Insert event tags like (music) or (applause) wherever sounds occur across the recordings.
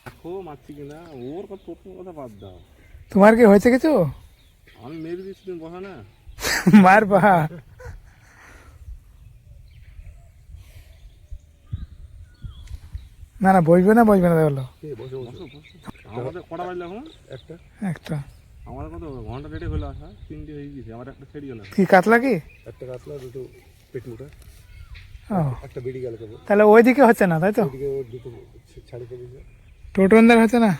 দেখো মারছি কিনা? ওর কথা প্রথম কথা বাদ দাও। তোমার কি হয়েছে কিছু? আমি মেরে দিচ্ছি তুমি বসা না। (laughs) মার বা না না বসবে না বসবে না বলো আমাদের কটা বাজলে এখন? একটা। একটা। আমাদের কত ঘণ্টা রেটে হলো আসা তিনটে হয়ে গেছে আমার একটা ছেড়ে গেল কি কাতলা কি? একটা কাতলা দুটো পেটমুটা ও একটা বেরিয়ে গেল কেবল তাহলে ওইদিকে হচ্ছে না তাই তো? টোটনদার হচ্ছে না?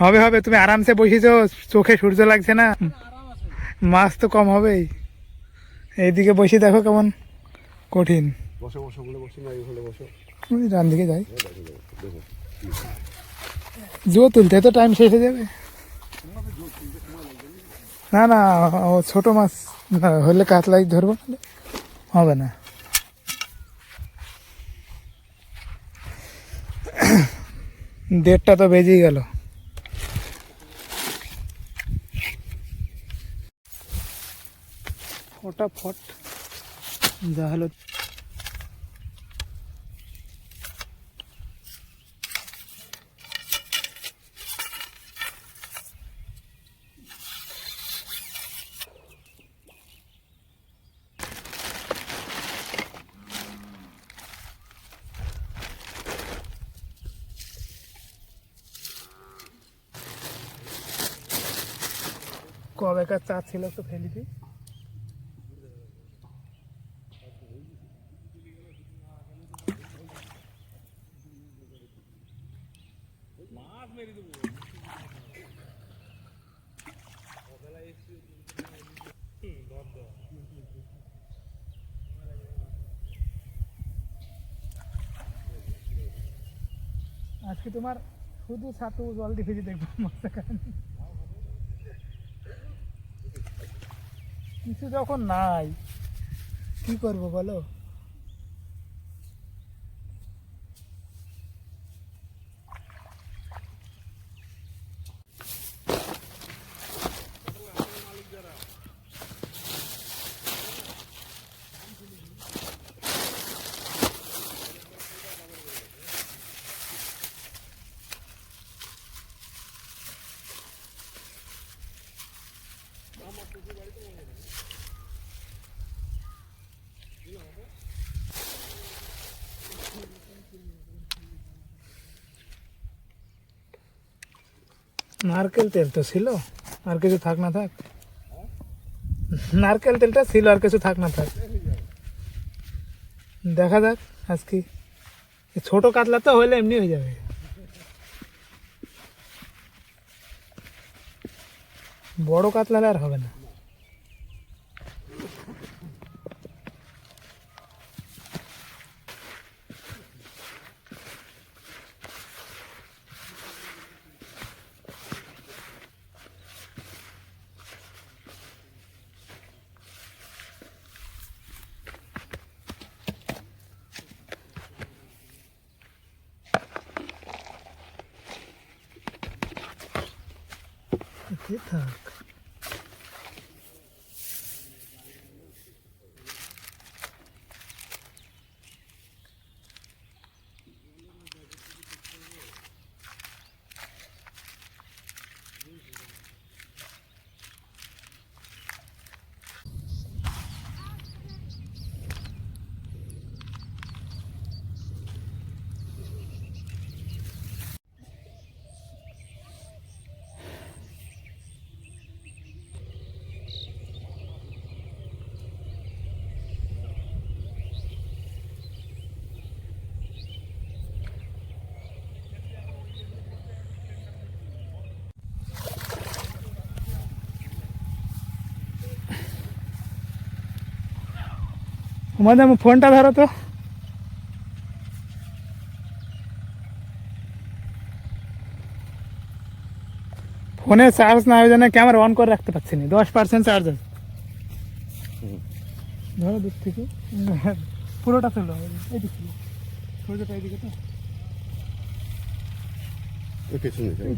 হবে হবে তুমি আরামসে বসেছো চোখে সূর্য লাগছে না। মাছ তো কম হবেই। এইদিকে বসে দেখো কেমন কঠিন। বসো বসো বলে বসো না বসো। ডান দিকে যাই। জো তুলতে তো টাইম শেষ হয়ে যাবে? না না ও ছোট মাছ না, হলে কাতলাই ধরবো হবে না। দেড়টা তো বেজেই গেল। ফটাফট যা হলো কবেকার চা ছিল তো ফেলি দিই। আজকে তোমার শুধু ছাতু জল দিয়ে ভেজে দেখব মাছটা কিছু যখন নাই কি করব বলো? নারকেল তেল তো ছিল, আর কিছু থাক না থাক। নারকেল তেলটা ছিল, আর কিছু থাক না থাক। দেখা যাক আজকে ছোট কাতলা তো হইলে এমনি হয়ে যাবে। বড় কাতলা আর হবে না। এতে থাক তোমাদের ফোনটা ধরো তো। ফোনে চার্জ না হয়ে জন্য ক্যামেরা অন করে রাখতে পারছি না। দশ পার্সেন্ট চার্জ আছে। ধরো দূর থেকে পুরোটা ছিল এইদিকে ছিল সূর্যটা এইদিকে তো।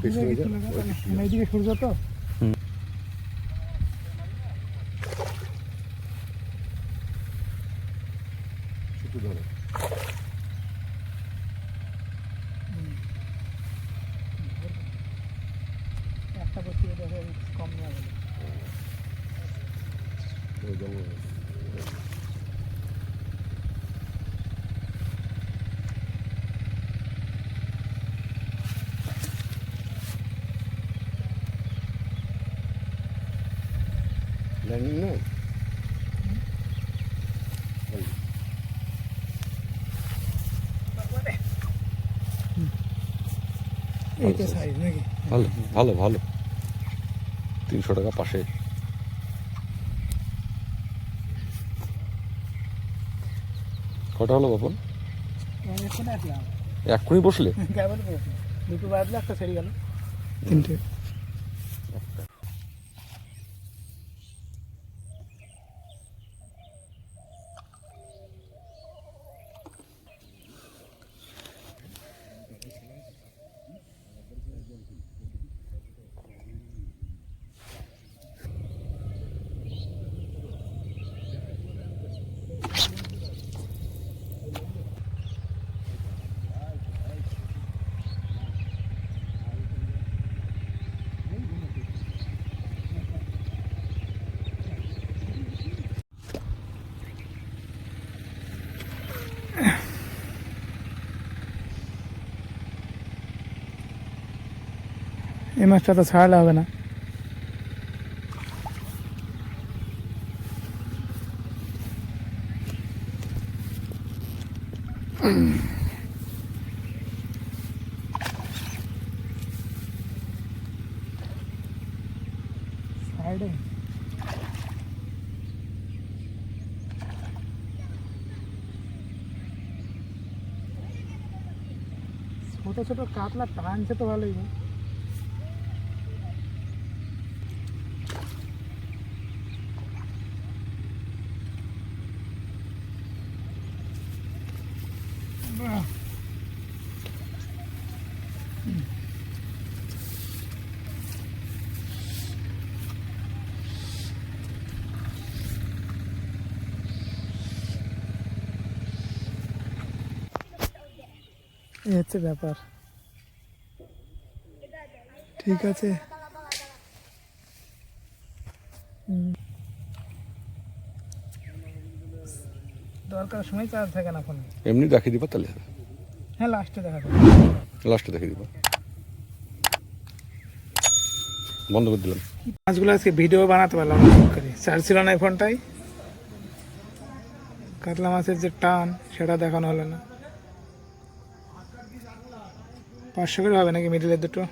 পেছনে এইদিকে সূর্য তো। কম Learning no. ভালো ভালো ভালো তিনশো টাকা পাশে। কটা হলো বাপন? এক্ষুনি বসলে? দুটো বাজলে একটা সেরে গেল। তিনটে। এই মাছটা তো ছাড়লে হবে না। সাইডে ছোট ছোট কাতলা টানছে তো ভালোই। এই হচ্ছে ব্যাপার। ঠিক আছে। দরকার সময় চার্জ থাকে না ফোনে। এমনি দেখিয়ে দিবা তাহলে। হ্যাঁ লাস্টে দেখা যাবে লাস্টে দেখিয়ে দিবা। বন্ধ করে দিলাম। মাছগুলো আজকে ভিডিও বানাতে পারলাম না চার্জ ছিল না এই ফোনটাই। কাতলা মাছের যে টান সেটা দেখানো হলো না। পাঁচশো করে হবে নাকি মিডিলের দুটো?